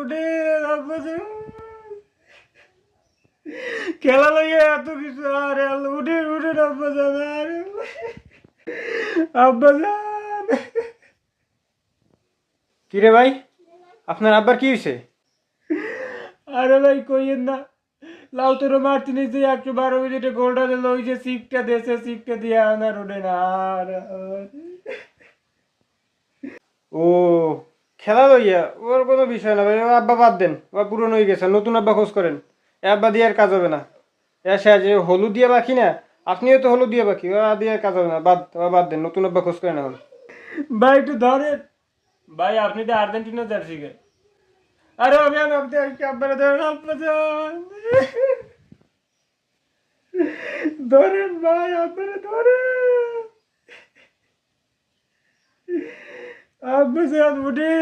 উঠেন আব্বাজান। খেলা লইয়া এত কিছু আরে আল্লাহ উঠেন উঠেন আব্বাজান আরে আব্বাজান। কিরে ভাই আপনার আব্বার কি হয়েছে আরে ভাই কইয়েন না। লাউ তোর মারতে নিয়েছে একশো বারো মিনিটে গোলটা দিল ওই যে সিকটা দেশে সিকটা দিয়ে আনার ওঠে না আর ও খেলা লইয়া ওর কোনো বিষয় না ভাই আব্বা বাদ দেন, ও পুরনো হয়ে গেছে, নতুন আব্বা খোঁজ করেন। এ আব্বা দিয়ে আর কাজ হবে না। এ সে যে হলুদ দিয়ে বাকি না, আপনিও তো হলুদ দিয়ে বাকি ও আর দিয়ে আর কাজ হবে না, বাদ বাদ দেন, নতুন আব্বা খোঁজ করেন এখন ভাই, একটু ধরেন। ভাই, আপনি তো আর্জেন্টিনা জার্সি গায়ে আরে, আমি আপনি আপনারা ধরেন আব্বাজান ধরেন ভাই আপনারা ধরেন। আব্বাজান উঠে